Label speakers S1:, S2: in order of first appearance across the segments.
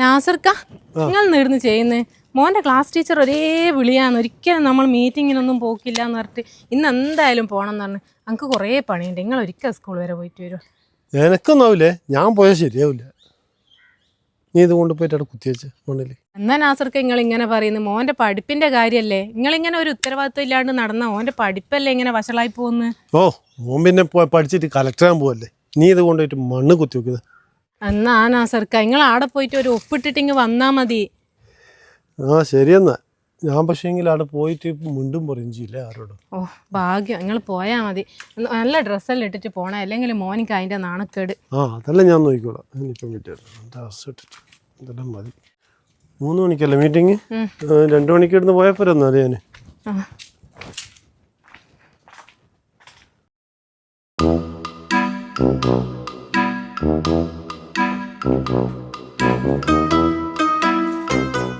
S1: നാസർക്ക നിങ്ങൾ നേടുന്നു ചെയ്യുന്നത് മോന്റെ ക്ലാസ് ടീച്ചർ ഒരേ വിളിയാന്ന് ഒരിക്കലും നമ്മൾ മീറ്റിങ്ങിനൊന്നും പോക്കില്ല എന്ന് പറഞ്ഞിട്ട് ഇന്ന് എന്തായാലും പോകണം എന്ന് പറഞ്ഞു. നമുക്ക് കുറേ പണിയുണ്ട്. നിങ്ങൾ ഒരിക്കൽ സ്കൂൾ വരെ പോയിട്ട് വരും.
S2: എനക്കൊന്നാവില്ലേ? ഞാൻ പോയാൽ ശരിയാവില്ല. നീ ഇത് കൊണ്ടുപോയിട്ട് അവിടെ കുത്തിവെച്ച് മണ്ണിൽ
S1: എന്നാ നാസർക്ക് നിങ്ങൾ ഇങ്ങനെ പറയുന്നു? മോന്റെ പഠിപ്പിന്റെ കാര്യല്ലേ? നിങ്ങൾ ഇങ്ങനെ ഒരു ഉത്തരവാദിത്വം ഇല്ലാണ്ട് നടന്ന മോന്റെ പഠിപ്പല്ലേ ഇങ്ങനെ വഷളായി പോകുന്നു
S2: ഓ മോൻ പിന്നെ പഠിച്ചിട്ട് കലക്ടറാൻ പോവല്ലേ? നീ ഇത് കൊണ്ടുപോയിട്ട് മണ്ണ് കുത്തി വെക്കുന്നത്
S1: എന്നാ ആ നിങ്ങൾ ആടെ പോയിട്ട് ഒരു ഒപ്പിട്ടിട്ട് ഇങ്ങ് വന്നാ മതി.
S2: ആ ശരിയെന്നാ ഞാൻ പക്ഷേ അവിടെ പോയിട്ട് മുണ്ടും പറയും ചെയ്യില്ല ആരോടും.
S1: ഓ ഭാഗ്യം. നിങ്ങൾ പോയാ മതി. നല്ല ഡ്രസ്സെല്ലാം ഇട്ടിട്ട് പോണേ? അല്ലെങ്കിൽ മോനിക്ക് അതിന്റെ നാണക്കേട്.
S2: ആ അതെല്ലാം ഞാൻ നോക്കിക്കോളാം. എന്റെ ഇട്ടിട്ട്? ഇതെല്ലാം മതി. മൂന്ന് മണിക്കല്ലേ മീറ്റിംഗ്? രണ്ടു മണിക്ക് ഇടുന്ന് പോയാൽ പോരെ എന്നാൽ ഞാൻ
S1: ആ.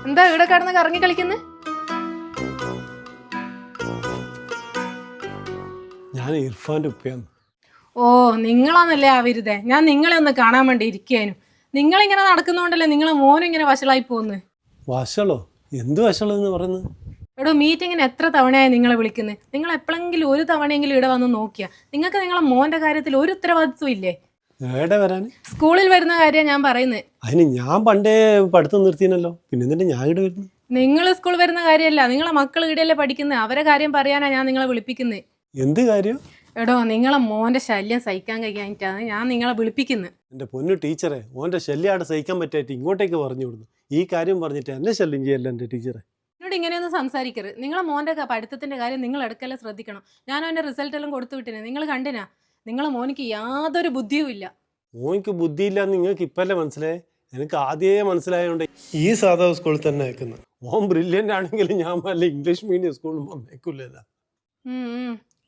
S1: എന്താ ഇവിടെ കിടന്ന് കറങ്ങി കളിക്കുന്നത്
S2: ഞാൻ ഇർഫാന്റെ ഉപ്പയാണ്.
S1: ഓ നിങ്ങളാന്നല്ലേ ആ വിരുദേ ഞാൻ നിങ്ങളെ ഒന്ന് കാണാൻ വേണ്ടി ഇരിക്കാനും. നിങ്ങളിങ്ങനെ നടക്കുന്നോണ്ടല്ലേ നിങ്ങളെ മോനും ഇങ്ങനെ വഷളായി പോകുന്നു
S2: വഷളോ? എന്ത് വഷളം എന്ന് പറയുന്നത്
S1: എടോ മീറ്റിങ്ങിന് എത്ര തവണയായി നിങ്ങളെ വിളിക്കുന്നത് നിങ്ങൾ എപ്പോഴെങ്കിലും ഒരു തവണയെങ്കിലും ഇവിടെ വന്ന് നോക്കിയാ. നിങ്ങൾക്ക് നിങ്ങളെ മോന്റെ കാര്യത്തിൽ ഒരു ഉത്തരവാദിത്വം ഇല്ലേ?
S2: വരാൻ
S1: സ്കൂളിൽ വരുന്ന കാര്യം ഞാൻ പറയുന്നത്
S2: അതിന് ഞാൻ പണ്ടേ പഠിത്തം നിർത്തിനല്ലോ പിന്നെ എന്നിട്ട് ഞാൻ ഇവിടെ
S1: നിങ്ങൾ സ്കൂളിൽ വരുന്ന കാര്യമല്ല നിങ്ങളെ മക്കൾ ഇവിടെയല്ലേ പഠിക്കുന്നത് അവരെ കാര്യം പറയാനാ ഞാൻ നിങ്ങളെ വിളിപ്പിക്കുന്നത്
S2: എന്ത് കാര്യം?
S1: എടോ നിങ്ങളെ മോന്റെ ശല്യം സഹിക്കാൻ കഴിയാനിട്ടാണ് ഞാൻ നിങ്ങളെ വിളിപ്പിക്കുന്നത്
S2: എന്റെ പൊന്നു ടീച്ചറെ മോന്റെ ശല്യം അവിടെ സഹിക്കാൻ പറ്റായിട്ട് ഇങ്ങോട്ടേക്ക് പറഞ്ഞു വിടുന്നു. ഈ കാര്യം പറഞ്ഞിട്ട് എന്നെ ശല്യം ചെയ്യല്ല എന്റെ ടീച്ചറെ.
S1: എന്നോട് ഇങ്ങനെയൊന്നും സംസാരിക്കരുത്. നിങ്ങളെ മോന്റെ പഠിത്തത്തിന്റെ കാര്യം നിങ്ങൾ എടുക്കല്ലേ ശ്രദ്ധിക്കണം. ഞാൻ അവന്റെ റിസൾട്ട് എല്ലാം കൊടുത്തു വിട്ടിനെ. നിങ്ങൾ കണ്ടിനാ? നിങ്ങളെ മോനിക്ക് യാതൊരു ബുദ്ധിയും ഇല്ല.
S2: മോനിക്ക് ബുദ്ധിയില്ല നിങ്ങൾക്ക് ഇപ്പല്ലേ മനസ്സിലായി? എനിക്ക് ആദ്യമേ മനസ്സിലായതുകൊണ്ട് ഈ സാധാ സ്കൂളിൽ തന്നെ അയക്കുന്നത് ഓൻ ബ്രില്യന്റ് ആണെങ്കിൽ ഞാൻ വല്ല ഇംഗ്ലീഷ് മീഡിയം സ്കൂളിൽ വന്നേക്കില്ല.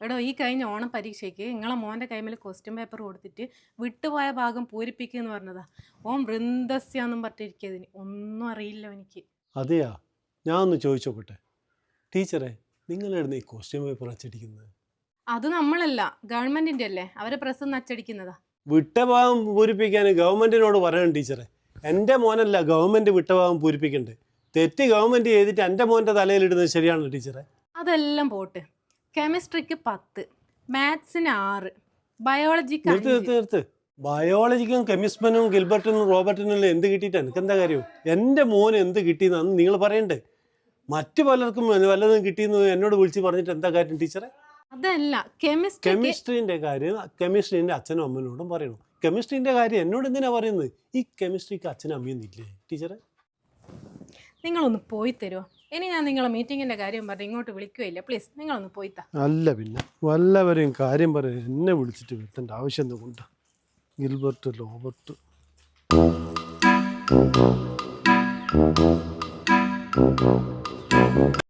S1: എടോ ഈ കഴിഞ്ഞ ഓണം പരീക്ഷയ്ക്ക് നിങ്ങളെ മോന്റെ കൈമിൽ ക്വസ്റ്റ്യൻ പേപ്പർ കൊടുത്തിട്ട് വിട്ടുപോയ ഭാഗം പൂരിപ്പിക്കുക എന്ന് പറഞ്ഞതാ. ഓം വൃന്ദസ്യാന്നും പറഞ്ഞിരിക്കതിന് ഒന്നും അറിയില്ല എനിക്ക്
S2: അതെയാ? ഞാൻ ഒന്ന് ചോദിച്ചോക്കട്ടെ. ടീച്ചറെ നിങ്ങളെടുന്ന് ഈ ക്വസ്റ്റ്യൻ പേപ്പർ അച്ചടിക്കുന്നത്?
S1: അത് നമ്മളല്ല ഗവൺമെന്റിന്റെ അല്ലേ? അവരെ പ്രസ് അച്ചടിക്കുന്നതാ
S2: വിട്ടഭാവം പൂരിപ്പിക്കാൻ ഗവൺമെന്റിനോട് പറയണം ടീച്ചറെ. എന്റെ മോനല്ല ഗവൺമെന്റ് വിട്ടഭാവം പൂരിപ്പിക്കണ്ടേ. തെറ്റ് ഗവൺമെന്റ് ചെയ്തിട്ട് എന്റെ മോന്റെ തലയിലിടുന്നത് ശരിയാണോ ടീച്ചറെ.
S1: അതെല്ലാം പോട്ട്. കെമിസ്ട്രിക്ക് പത്ത് മാത്സിന് ആറ് ബയോളജിക്ക്
S2: നിർത്ത് നിർത്ത് നിർത്ത്. ബയോളജിക്കും കെമിസ്ട്രിനും ഗിൽബർട്ടിനും റോബർട്ടിനും എന്ത് കിട്ടിയിട്ട് എനിക്ക് എന്താ കാര്യം? എന്റെ മോന് എന്ത് കിട്ടിയെന്നാണ് നിങ്ങൾ പറയണ്ടേ? മറ്റു പലർക്കും വല്ലതും കിട്ടിയെന്ന് എന്നോട് വിളിച്ച് പറഞ്ഞിട്ട് എന്താ കാര്യം ടീച്ചറെ?
S1: അതല്ല കെമിസ്ട്രി
S2: കെമിസ്ട്രീന്റെ കാര്യം കെമിസ്ട്രീന്റെ അച്ഛനും അമ്മനോടും പറയണം. കെമിസ്ട്രീന്റെ കാര്യം എന്നോട് എന്തിനാ പറയുന്നത്? ഈ കെമിസ്ട്രിക്ക് അച്ഛനും അമ്മയും ഇല്ലേ? ടീച്ചറെ
S1: നിങ്ങളൊന്ന് പോയി തരുമോ ഇനി ഞാൻ നിങ്ങളെ മീറ്റിങ്ങിന്റെ കാര്യം പറഞ്ഞ് ഇങ്ങോട്ട് വിളിക്കുകയില്ല. പ്ലീസ് നിങ്ങളൊന്ന് പോയി താ.
S2: അല്ല പിന്നെ വല്ലവരെയും കാര്യം പറയാൻ എന്നെ വിളിച്ചിട്ട് വരുത്തേണ്ട ആവശ്യം എന്തുകൊണ്ട് ഗിൽബർട്ട് ലോബർട്ട്